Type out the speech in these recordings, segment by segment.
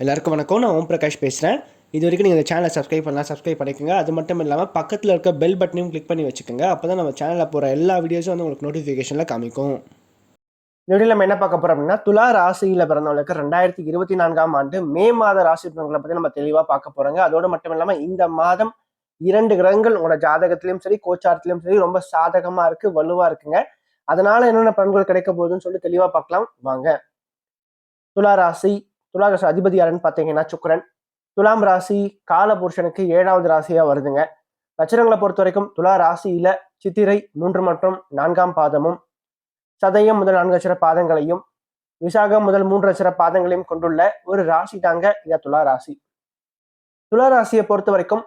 எல்லாருக்கும் வணக்கம். நான் ஓம் பிரகாஷ் பேசுகிறேன் இது வரைக்கும் நீங்கள் இந்த சேனலை சப்ஸ்கிரைப் பண்ணலாம் சப்ஸ்கிரைப் பண்ணிக்கோங்க. அது மட்டும் இல்லாமல் பக்கத்தில் இருக்க பெல் பட்டனையும் கிளிக் பண்ணி வச்சுக்கோங்க. அப்போ தான் நம்ம சேனலில் போகிற எல்லா வீடியோஸும் வந்து உங்களுக்கு நோட்டிஃபிகேஷனில் காமிக்கும். இந்த வீடியோ நம்ம என்ன பார்க்க போகிறோம் அப்படின்னா துலா ராசியில் பிறந்தவங்களுக்கு ரெண்டாயிரத்தி இருபத்தி நான்காம் ஆண்டு மே மாத ராசி பிறந்தவங்களை பற்றி நம்ம தெளிவாக பார்க்க போகிறோங்க அதோடு மட்டும் இல்லாமல் இந்த மாதம் இரண்டு கிரகங்கள் உங்களோட ஜாதகத்திலையும் சரி கோச்சாரத்திலையும் சரி ரொம்ப சாதகமாக இருக்குது வலுவாக இருக்குங்க. அதனால என்னென்ன பலன்கள் கிடைக்க போகுதுன்னு சொல்லி தெளிவாக பார்க்கலாம். வாங்க. துலா ராசி துலா ராசி அதிபதி யாருன்னு பார்த்தீங்கன்னா சுக்கிரன். துலாம் ராசி காலபுருஷனுக்கு ஏழாவது ராசியா வருதுங்க. நட்சத்திரங்களை பொறுத்த வரைக்கும் துலா ராசியில சித்திரை மூன்று மற்றும் நான்காம் பாதமும் சதயம் முதல் நான்கு அச்சர பாதங்களையும் விசாகம் முதல் மூன்று அச்சர பாதங்களையும் கொண்டுள்ள ஒரு ராசி தாங்க இந்த துலா ராசி. துலா ராசியை பொறுத்த வரைக்கும்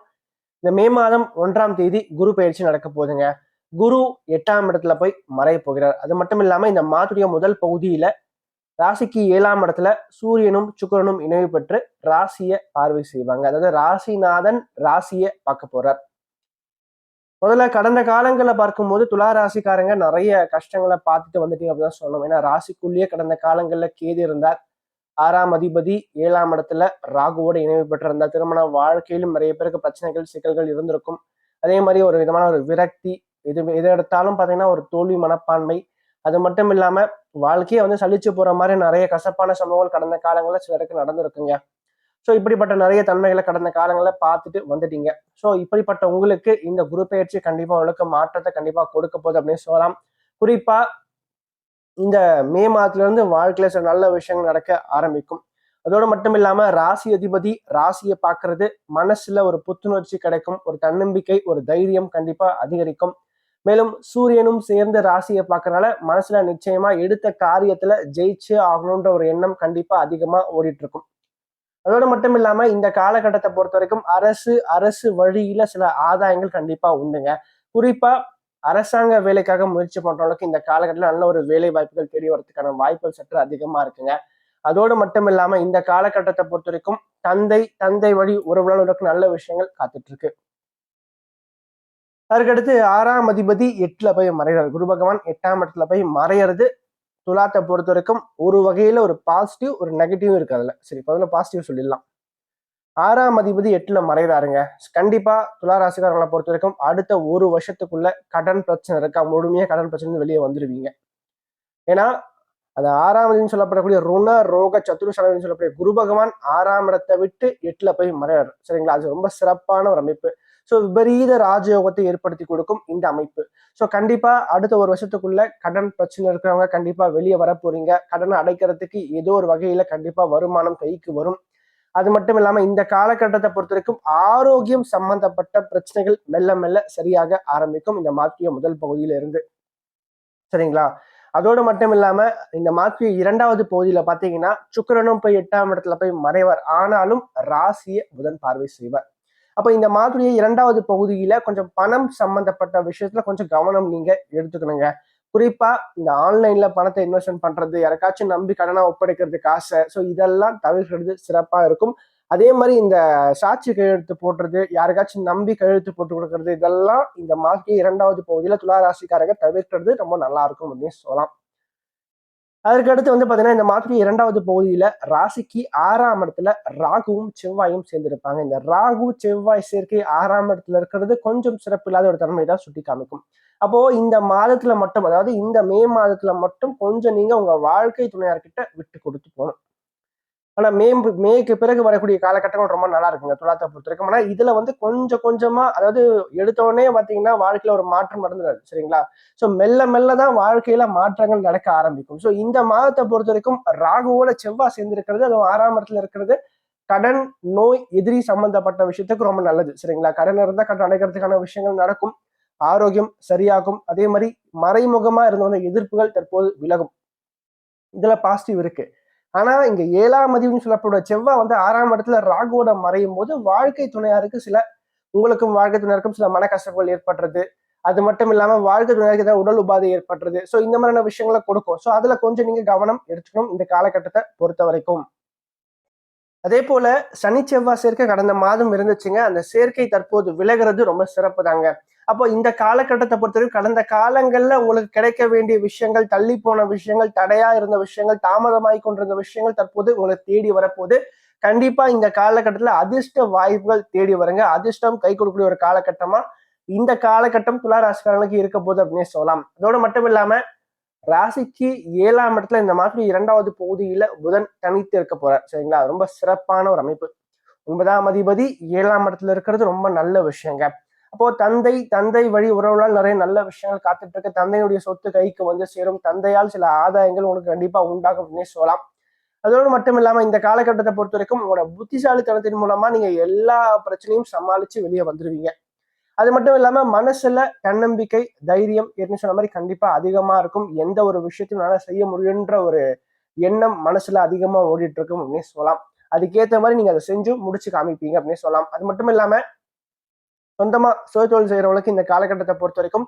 இந்த மே மாதம் ஒன்றாம் தேதி குரு பயிற்சி நடக்க போகுதுங்க. குரு எட்டாம் இடத்துல போய் மறைய போகிறார். அது மட்டும் இல்லாம இந்த மாதுடைய முதல் பகுதியில ராசிக்கு ஏழாம் இடத்துல சூரியனும் சுக்கிரனும் இணைவு பெற்று ராசியை பார்வை செய்வாங்க. அதாவது ராசிநாதன் ராசியை பார்க்க போறார். முதல்ல கடந்த காலங்களில் பார்க்கும்போது துலா ராசிக்காரங்க நிறைய கஷ்டங்களை பார்த்துட்டு வந்துட்டீங்க அப்படின்னு சொல்லணும். ஏன்னா ராசிக்குள்ளேயே கடந்த காலங்களில் கேது இருந்தார். ஆறாம் அதிபதி ஏழாம் இடத்துல ராகுவோட இணைவு பெற்றிருந்தார். திருமண வாழ்க்கையிலும் நிறைய பேருக்கு பிரச்சனைகள் சிக்கல்கள் இருந்திருக்கும். அதே மாதிரி ஒரு விதமான ஒரு விரக்தி எது எதை எடுத்தாலும் பார்த்தீங்கன்னா ஒரு தோல்வி மனப்பான்மை அது மட்டும் இல்லாம வாழ்க்கையை வந்து சலிச்சு போற மாதிரி நிறைய கசப்பான சம்பவங்கள் கடந்த காலங்களில் சிலருக்கு நடந்திருக்குங்க. ஸோ இப்படிப்பட்ட நிறைய தன்மைகளை கடந்த காலங்களில் பார்த்துட்டு வந்துட்டீங்க. ஸோ இப்படிப்பட்ட உங்களுக்கு இந்த குரு பயிற்சி கண்டிப்பா உங்களுக்கு மாற்றத்தை கண்டிப்பா கொடுக்க போகுது அப்படின்னு சொல்லலாம். குறிப்பா இந்த மே மாதத்துல இருந்து வாழ்க்கையில சில நல்ல விஷயங்கள் நடக்க ஆரம்பிக்கும். அதோடு மட்டும் இல்லாம ராசி அதிபதி ராசியை பார்க்கறது மனசுல ஒரு புத்துணர்ச்சி கிடைக்கும். ஒரு தன்னம்பிக்கை ஒரு தைரியம் கண்டிப்பா அதிகரிக்கும். மேலும் சூரியனும் சேர்ந்து ராசியை பார்க்கறனால மனசுல நிச்சயமா எடுத்த காரியத்துல ஜெயிச்சு ஆகணுன்ற ஒரு எண்ணம் கண்டிப்பா அதிகமா ஓடிட்டு இருக்கும் அதோடு மட்டும் இல்லாம இந்த காலகட்டத்தை பொறுத்த வரைக்கும் அரசு அரசு வழியில சில ஆதாயங்கள் கண்டிப்பா உண்டுங்க. குறிப்பா அரசாங்க வேலைக்காக முயற்சி பண்றவங்களுக்கு இந்த காலகட்டத்தில் நல்ல ஒரு வேலை வாய்ப்புகள் தேடி வரதுக்கான வாய்ப்புகள் சற்று அதிகமா இருக்குங்க. அதோடு மட்டும் இல்லாம இந்த காலகட்டத்தை பொறுத்த வரைக்கும் தந்தை தந்தை வழி உறவுகளுக்கு நல்ல விஷயங்கள் காத்துட்டு இருக்கு அதுக்கடுத்து ஆறாம் அதிபதி எட்டுல போய் மறைகிறார். குரு பகவான் எட்டாம் இடத்துல போய் மறையிறது துலாத்தை பொறுத்த வரைக்கும் ஒரு வகையில ஒரு பாசிட்டிவ் ஒரு நெகட்டிவ் இருக்கு அதுல. சரி முதல்ல பாசிட்டிவ் சொல்லிடலாம். ஆறாம் அதிபதி எட்டுல மறைகிறாருங்க. கண்டிப்பா துலா ராசிக்காரங்களை பொறுத்த வரைக்கும் அடுத்த ஒரு வருஷத்துக்குள்ள கடன் பிரச்சனை இருக்கா? முழுமையா கடன் பிரச்சனை வெளியே வந்துருவீங்க. ஏன்னா அது ஆறாம் அதிபதி சொல்லப்படக்கூடிய ருண ரோக சத்துரு சலவின்னு சொல்லக்கூடிய குரு பகவான் ஆறாம் இடத்தை விட்டு எட்டுல போய் மறையாரு சரிங்களா? அது ரொம்ப சிறப்பான ஒரு அமைப்பு. ஸோ விபரீத ராஜயோகத்தை ஏற்படுத்தி கொடுக்கும் இந்த அமைப்பு. ஸோ கண்டிப்பா அடுத்த ஒரு வருஷத்துக்குள்ள கடன் பிரச்சனை இருக்கிறவங்க கண்டிப்பா வெளியே வர போறீங்க. கடனை அடைக்கிறதுக்கு ஏதோ ஒரு வகையில கண்டிப்பா வருமானம் கைக்கு வரும். அது மட்டும் இல்லாம இந்த காலகட்டத்தை பொறுத்த வரைக்கும் ஆரோக்கியம் சம்பந்தப்பட்ட பிரச்சனைகள் மெல்ல மெல்ல சரியாக ஆரம்பிக்கும் இந்த மாற்றிய முதல் பகுதியில இருந்து சரிங்களா? அதோடு மட்டும் இல்லாம இந்த மாற்றிய இரண்டாவது பகுதியில பாத்தீங்கன்னா சுக்கரனும் போய் எட்டாம் இடத்துல போய் மறைவார். ஆனாலும் ராசியை புதன் பார்வை செய்வார். அப்போ இந்த மாதிரியே இரண்டாவது பகுதியில் கொஞ்சம் பணம் சம்பந்தப்பட்ட விஷயத்துல கொஞ்சம் கவனம் நீங்க எடுத்துக்கணுங்க. குறிப்பா இந்த ஆன்லைன்ல பணத்தை இன்வெஸ்ட்மெண்ட் பண்றது யாருக்காச்சும் நம்பி கடனா ஒப்படைக்கிறதுக்கு காசை ஸோ இதெல்லாம் தவிர்க்கிறது சிறப்பா இருக்கும். அதே மாதிரி இந்த சாட்சி கையெழுத்து போடுறது யாருக்காச்சும் நம்பி கையெழுத்து போட்டு கொடுக்கறது இதெல்லாம் இந்த மாதிரி இரண்டாவது பகுதியில துலா ராசிக்காரங்க தவிர்க்கிறது ரொம்ப நல்லா இருக்கும் அப்படின்னு சொல்லலாம். அதற்கு அடுத்து வந்து பாத்தீங்கன்னா இந்த மாதிரி இரண்டாவது பகுதியில ராசிக்கு ஆறாம் இடத்துல ராகுவும் செவ்வாயும் சேர்ந்திருப்பாங்க. இந்த ராகு செவ்வாய் சேர்க்கை ஆறாம் இடத்துல இருக்கிறது கொஞ்சம் சிறப்பு இல்லாத ஒரு தன்மை தான் சுட்டி காமிக்கும். அப்போ இந்த மாதத்துல மட்டும் அதாவது இந்த மே மாதத்துல மட்டும் கொஞ்சம் நீங்க உங்க வாழ்க்கை துணையார்கிட்ட விட்டு கொடுத்து போகணும். ஆனா மே மேக்கு பிறகு வரக்கூடிய காலகட்டங்கள் ரொம்ப நல்லா இருக்குங்க துலாத்தை பொறுத்த வரைக்கும். ஆனா இதுல வந்து கொஞ்சம் கொஞ்சமா அதாவது எடுத்தோடனே பாத்தீங்கன்னா வாழ்க்கையில ஒரு மாற்றம் நடந்துடாது சரிங்களா? ஸோ மெல்ல மெல்ல தான் வாழ்க்கையில மாற்றங்கள் நடக்க ஆரம்பிக்கும். ஸோ இந்த மாதத்தை பொறுத்த வரைக்கும் ராகுவோட செவ்வாய் சேர்ந்திருக்கிறது அதுவும் ஆறாம் இடத்துல இருக்கிறது கடன் நோய் எதிரி சம்பந்தப்பட்ட விஷயத்துக்கு ரொம்ப நல்லது சரிங்களா? கடன் இருந்தா கடன் அடைக்கிறதுக்கான விஷயங்கள் நடக்கும் ஆரோக்கியம் சரியாகும். அதே மாதிரி மறைமுகமா இருந்த வந்த எதிர்ப்புகள் தற்போது விலகும். இதுல பாசிட்டிவ் இருக்கு. ஆனா இங்க ஏழாம் அதிபதினு சொல்லப்பட செவ்வாய் வந்து ஆறாம் இடத்துல ராகுவோட மறையும் போது வாழ்க்கை துணையாருக்கு சில உங்களுக்கும் வாழ்க்கை துணையாருக்கும் சில மன கஷ்டங்கள் ஏற்படுறது. அது மட்டும் இல்லாம வாழ்க்கை துணையாருக்கு ஏதாவது உடல் உபாதை ஏற்படுறது. ஸோ இந்த மாதிரியான விஷயங்களை கொடுக்கும். ஸோ அதுல கொஞ்சம் நீங்க கவனம் எடுத்துக்கணும் இந்த காலகட்டத்தை பொறுத்த வரைக்கும் அதே போல சனி செவ்வாய் சேர்க்கை கடந்த மாதம் இருந்துச்சுங்க. அந்த சேர்க்கை தற்போது விலகிறது ரொம்ப சிறப்பு தாங்க அப்போ இந்த காலகட்டத்தை பொறுத்தவரைக்கும் கடந்த காலங்கள்ல உங்களுக்கு கிடைக்க வேண்டிய விஷயங்கள் தள்ளி போன விஷயங்கள் தடையா இருந்த விஷயங்கள் தாமதமாய் கொண்டிருந்த விஷயங்கள் தற்போது உங்களை தேடி வரப்போது கண்டிப்பா இந்த காலகட்டத்துல அதிர்ஷ்ட வாய்ப்புகள் தேடி வருங்க. அதிர்ஷ்டம் கை கொடுக்கக்கூடிய ஒரு காலகட்டமா இந்த காலகட்டம் துளாராசிக்காரங்களுக்கு இருக்க போகுது அப்படின்னு சொல்லலாம். அதோட மட்டும் இல்லாம ராசிக்கு ஏழாம் இடத்துல இந்த மாதிரி இரண்டாவது பகுதியில புதன் தனித்து இருக்க போறார். சரிங்களா? ரொம்ப சிறப்பான ஒரு அமைப்பு. ஒன்பதாம் அதிபதி ஏழாம் இடத்துல இருக்கிறது ரொம்ப நல்ல விஷயங்க. அப்போ தந்தை தந்தை வழி உறவுகளால் நிறைய நல்ல விஷயங்கள் காத்துட்டு இருக்கு தந்தையுடைய சொத்து கைக்கு வந்து சேரும். தந்தையால் சில ஆதாயங்கள் உங்களுக்கு கண்டிப்பா உண்டாகும் அப்படின்னு சொல்லலாம். அதோடு மட்டும் இல்லாம இந்த காலகட்டத்தை பொறுத்த வரைக்கும் உங்களோட புத்திசாலித்தனத்தின் மூலமா நீங்க எல்லா பிரச்சனையும் சமாளிச்சு வெளியே வந்துருவீங்க. அது மட்டும் இல்லாம மனசுல தன்னம்பிக்கை தைரியம் ஏற்கனவே சொன்ன மாதிரி கண்டிப்பா அதிகமா இருக்கும். எந்த ஒரு விஷயத்தையும் நல்லா செய்ய முடியுன்ற ஒரு எண்ணம் மனசுல அதிகமா ஓடிட்டு இருக்கும் அப்படின்னு சொல்லலாம். அதுக்கேற்ற மாதிரி நீங்க அதை செஞ்சு முடிச்சு காமிப்பீங்க அப்படின்னு சொல்லலாம். அது மட்டும் இல்லாம சொந்தமா சுய தொழில் செய்யறவங்களுக்கு இந்த காலகட்டத்தை பொறுத்த வரைக்கும்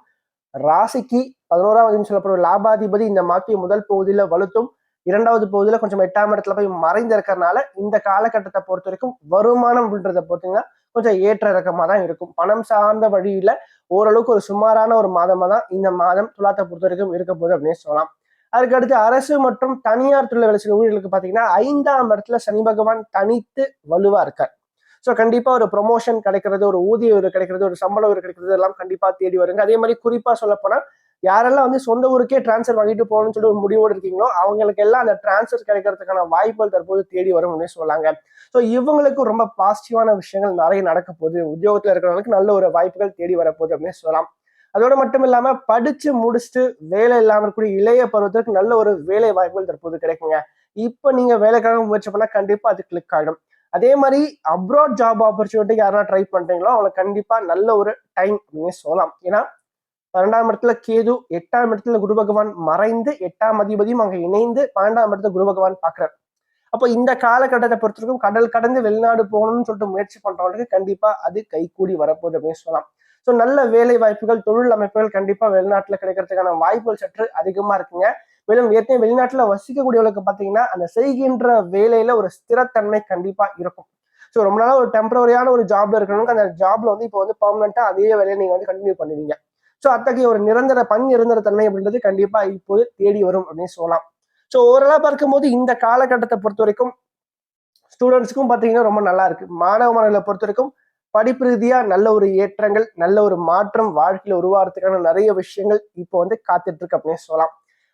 ராசிக்கு பதினோராம் சொல்லப்படும் லாபாதிபதி இந்த மாத்திய முதல் பகுதியில வலுத்தும் இரண்டாவது பகுதியில் கொஞ்சம் எட்டாம் இடத்துல போய் மறைந்து இருக்கிறனால இந்த காலகட்டத்தை பொறுத்த வரைக்கும் வருமானம் அப்படின்றத பொறுத்தீங்கன்னா கொஞ்சம் ஏற்ற இறக்கமா தான் இருக்கும். பணம் சார்ந்த வழியில ஓரளவுக்கு ஒரு சுமாரான ஒரு மாதமா தான் இந்த மாதம் துலாத்தை பொறுத்த வரைக்கும் இருக்க போகுது அப்படின்னு சொல்லலாம். அதுக்கடுத்து அரசு மற்றும் தனியார் துறை வேலை செய்யும் ஊழியர்களுக்கு பார்த்தீங்கன்னா ஐந்தாம் இடத்துல சனி பகவான் தனித்து வலுவா இருக்கார். ஸோ கண்டிப்பாக ஒரு ப்ரொமோஷன் கிடைக்கிறது ஒரு ஊதிய ஒரு கிடைக்கிறது ஒரு சம்பளம் ஒரு கிடைக்கிறது எல்லாம் கண்டிப்பா தேடி வருங்க. அதே மாதிரி குறிப்பாக சொல்லப்போனால் யாரெல்லாம் வந்து சொந்த ஊருக்கே டிரான்ஸ்ஃபர் வாங்கிட்டு போகணும்னு சொல்லி ஒரு முடிவோடு இருக்கீங்களோ அவங்களுக்கு எல்லாம் அந்த டிரான்ஸ்ஃபர் கிடைக்கிறதுக்கான வாய்ப்புகள் தற்போது தேடி வரும் அப்படின்னு சொல்லாங்க. ஸோ இவங்களுக்கு ரொம்ப பாசிட்டிவான விஷயங்கள் நிறைய நடக்க போகுது. உத்தியோகத்தில் இருக்கிறவங்களுக்கு நல்ல ஒரு வாய்ப்புகள் தேடி வரப்போகுது அப்படின்னு சொல்லலாம். அதோட மட்டும் இல்லாம படிச்சு முடிச்சுட்டு வேலை இல்லாம இருக்கக்கூடிய இளைய பருவத்திற்கு நல்ல ஒரு வேலை வாய்ப்புகள் தற்போது கிடைக்குங்க. இப்ப நீங்க வேலைக்காக முயற்சி பண்ணா கண்டிப்பா அது கிளிக் ஆகிடும் அதே மாதிரி அப்ராட் ஜாப் ஆப்பர்ச்சுனிட்டி யாரெல்லாம் ட்ரை பண்றீங்களோ அவங்களுக்கு கண்டிப்பா நல்ல ஒரு டைம் அப்படின்னு சொல்லலாம். ஏன்னா பன்னெண்டாம் இடத்துல கேது எட்டாம் இடத்துல குரு பகவான் மறைந்து எட்டாம் அதிபதியும் அங்க இணைந்து பன்னெண்டாம் இடத்துல குரு பகவான் பாக்குறாரு அப்போ இந்த காலகட்டத்தை பொறுத்தவரைக்கும் கடல் கடந்து வெளிநாடு போகணும்னு சொல்லிட்டு முயற்சி பண்றவங்களுக்கு கண்டிப்பா அது கைகூடி வரப்போகுது அப்படின்னு சொல்லலாம். ஸோ நல்ல வேலை வாய்ப்புகள் தொழில் அமைப்புகள் கண்டிப்பா வெளிநாட்டுல கிடைக்கிறதுக்கான வாய்ப்புகள் சற்று அதிகமா இருக்குங்க. மேலும் ஏற்கனவே வெளிநாட்டுல வசிக்கக்கூடியவங்களுக்கு பாத்தீங்கன்னா அந்த செய்கின்ற வேலையில ஒரு ஸ்திரத்தன்மை கண்டிப்பா இருக்கும். ஸோ ரொம்ப நாளா ஒரு டெம்பரரியான ஒரு ஜாப்ல இருக்கணும் அந்த ஜாப்ல வந்து இப்போ வந்து பர்மனண்டா அதே வேலையை நீங்க வந்து கண்டினியூ பண்ணுவீங்க. ஸோ அத்தகைய ஒரு நிரந்தர பண் நிரந்தர தன்மை அப்படின்றது கண்டிப்பா இப்போது தேடி வரும் அப்படின்னு சொல்லலாம். ஸோ ஓரளவு பார்க்கும்போது இந்த காலகட்டத்தை பொறுத்த வரைக்கும் ஸ்டூடெண்ட்ஸுக்கும் பார்த்தீங்கன்னா ரொம்ப நல்லா இருக்கு. மாணவ மாணவர்களை பொறுத்த வரைக்கும் படிப்பு ரீதியா நல்ல ஒரு ஏற்றங்கள் நல்ல ஒரு மாற்றம் வாழ்க்கையில உருவாகிறதுக்கான நிறைய விஷயங்கள் இப்போ வந்து காத்துட்டு இருக்கு அப்படின்னு சொல்லலாம்.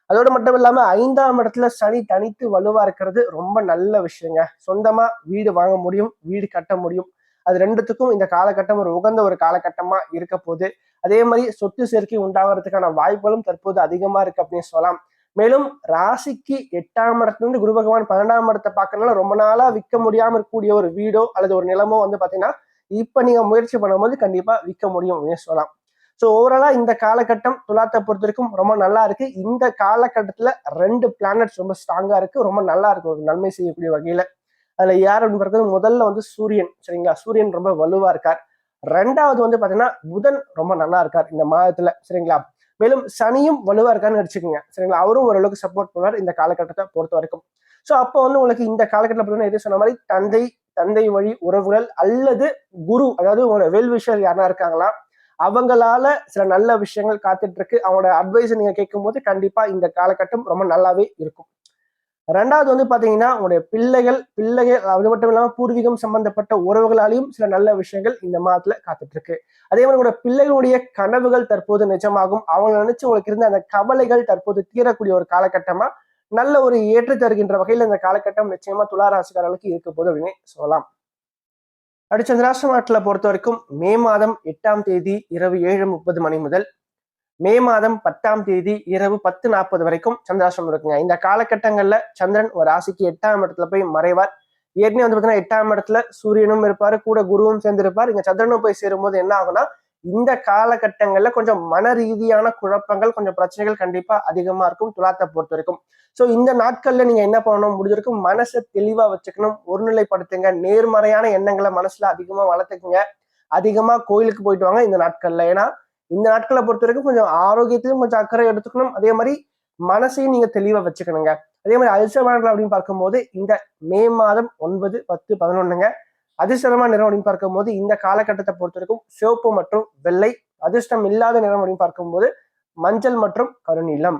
அதோடு மட்டும் இல்லாமல் ஐந்தாம் இடத்துல சனி தனித்து வலுவா இருக்கிறது ரொம்ப நல்ல விஷயங்க. சொந்தமாக வீடு வாங்க முடியும் வீடு கட்ட முடியும். அது ரெண்டுத்துக்கும் இந்த காலகட்டம் ஒரு உகந்த ஒரு காலகட்டமா இருக்க போகுது. அதே மாதிரி சொத்து சேர்க்கை உண்டாகிறதுக்கான வாய்ப்புகளும் தற்போது அதிகமா இருக்கு அப்படின்னு சொல்லலாம். மேலும் ராசிக்கு எட்டாம் இடத்துலேருந்து குரு பகவான் பன்னெண்டாம் இடத்தை பார்க்கறதுனால ரொம்ப நாளா விற்க முடியாம இருக்கக்கூடிய ஒரு வீடோ அல்லது ஒரு நிலமோ வந்து பாத்தீங்கன்னா இப்ப நீங்க முயற்சி பண்ணும்போது கண்டிப்பா விற்க முடியும் அப்படின்னு சொல்லலாம். ஸோ ஓவராலா இந்த காலகட்டம் துலாத்தை பொறுத்த வரைக்கும் ரொம்ப நல்லா இருக்கு. இந்த காலகட்டத்துல ரெண்டு பிளானட்ஸ் ரொம்ப ஸ்ட்ராங்கா இருக்கு. ரொம்ப நல்லா இருக்கு. ஒரு நன்மை செய்யக்கூடிய வகையில. அதுல யார் அப்படின்னு பார்க்கறது முதல்ல வந்து சூரியன் சரிங்களா? சூரியன் ரொம்ப வலுவா இருக்கார். ரெண்டாவது வந்து பாத்தீங்கன்னா புதன் ரொம்ப நல்லா இருக்கார் இந்த மாதத்துல சரிங்களா? மேலும் சனியும் வலுவா இருக்கான்னு வச்சுக்கோங்க சரிங்களா? அவரும் ஓரளவுக்கு சப்போர்ட் பண்ணுவார் இந்த காலகட்டத்தை பொறுத்த வரைக்கும். ஸோ அப்போ வந்து உங்களுக்கு இந்த காலகட்டத்தில் பார்த்தீங்கன்னா எது சொன்ன மாதிரி தந்தை தந்தை வழி உறவுகள் அல்லது குரு அதாவது உங்களோட வெல் விஷயர் யாரா இருக்காங்களா? அவங்களால சில நல்ல விஷயங்கள் காத்துட்டு இருக்கு. அவங்களோட அட்வைஸ் நீங்க கேட்கும் போது கண்டிப்பா இந்த காலகட்டம் ரொம்ப நல்லாவே இருக்கும். ரெண்டாவது வந்து பாத்தீங்கன்னா உங்களுடைய பிள்ளைகள் பிள்ளைகள் அது மட்டும் இல்லாம பூர்வீகம் சம்பந்தப்பட்ட உறவுகளாலையும் சில நல்ல விஷயங்கள் இந்த மாதத்துல காத்துட்டு இருக்கு அதே மாதிரி உங்களோட பிள்ளைகளுடைய கனவுகள் தற்போது நிஜமாகும். அவங்க நினைச்சு உங்களுக்கு இருந்த அந்த கவலைகள் தற்போது தீரக்கூடிய ஒரு காலகட்டமா நல்ல ஒரு ஏற்று தருகின்ற வகையில் இந்த காலகட்டம் நிச்சயமா துளாராசிக்காரர்களுக்கு இருக்க போது அப்படின்னு சொல்லலாம். அடுத்த சந்திராஷ்டிர நாட்டில் பொறுத்த வரைக்கும் மே மாதம் எட்டாம் தேதி இரவு ஏழு முப்பது மணி முதல் மே மாதம் பத்தாம் தேதி இரவு பத்து நாற்பது வரைக்கும் சந்திராசிரமம் இருக்குங்க. இந்த காலகட்டங்கள்ல சந்திரன் ஒரு ராசிக்கு எட்டாம் இடத்துல போய் மறைவார். ஏற்கனவே வந்து பார்த்தீங்கன்னா எட்டாம் இடத்துல சூரியனும் இருப்பார் கூட குருவும் சேர்ந்து இருப்பார் இங்க சந்திரனும் போய் சேரும்போது என்ன ஆகும்னா இந்த காலகட்டங்கள்ல கொஞ்சம் மன ரீதியான குழப்பங்கள் கொஞ்சம் பிரச்சனைகள் கண்டிப்பா அதிகமா இருக்கும் துலாத்தை பொறுத்த வரைக்கும். ஸோ இந்த நாட்கள்ல நீங்க என்ன பண்ணணும்? முடிஞ்சிருக்கும் மனசை தெளிவா வச்சுக்கணும் ஒருநிலைப்படுத்துங்க நேர்மறையான எண்ணங்களை மனசுல அதிகமா வளர்த்துக்குங்க. அதிகமா கோயிலுக்கு போயிட்டு வாங்க இந்த நாட்கள்ல. ஏன்னா இந்த நாட்களை பொறுத்த வரைக்கும் கொஞ்சம் ஆரோக்கியத்தையும் கொஞ்சம் அக்கறை எடுத்துக்கணும். அதே மாதிரி மனசையும் நீங்க தெளிவா வச்சுக்கணுங்க. அதே மாதிரி அதிர்ஷ்டமான அப்படின்னு பார்க்கும்போது இந்த மே மாதம் ஒன்பது பத்து பதினொன்னுங்க. அதிர்ஷ்டமான நிறம் அப்படின்னு பார்க்கும்போது இந்த காலகட்டத்தை பொறுத்த வரைக்கும் சிவப்பு மற்றும் வெள்ளை அதிர்ஷ்டம் இல்லாத நிறம் அப்படின்னு பார்க்கும்போது மஞ்சள் மற்றும் கருநீளம்